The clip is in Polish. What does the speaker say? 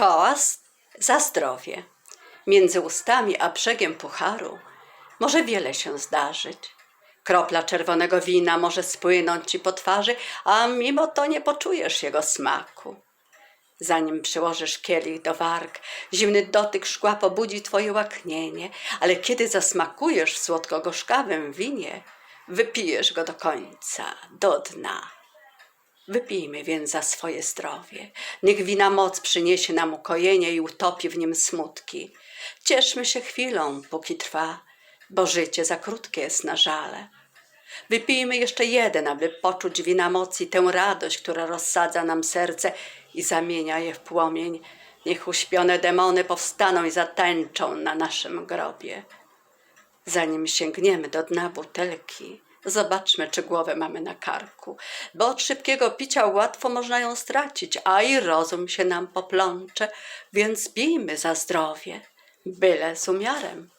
Toast za zdrowie. Między ustami a brzegiem pucharu może wiele się zdarzyć. Kropla czerwonego wina może spłynąć ci po twarzy, a mimo to nie poczujesz jego smaku. Zanim przyłożysz kielich do warg, zimny dotyk szkła pobudzi twoje łaknienie, ale kiedy zasmakujesz w słodko-gorzkawym winie, wypijesz go do końca, do dna. Wypijmy więc za swoje zdrowie. Niech wina moc przyniesie nam ukojenie i utopi w nim smutki. Cieszmy się chwilą, póki trwa, bo życie za krótkie jest na żale. Wypijmy jeszcze jeden, aby poczuć wina moc i tę radość, która rozsadza nam serce i zamienia je w płomień. Niech uśpione demony powstaną i zatańczą na naszym grobie. Zanim sięgniemy do dna butelki, zobaczmy, czy głowę mamy na karku, bo od szybkiego picia łatwo można ją stracić, a i rozum się nam poplącze, więc pijmy za zdrowie, byle z umiarem.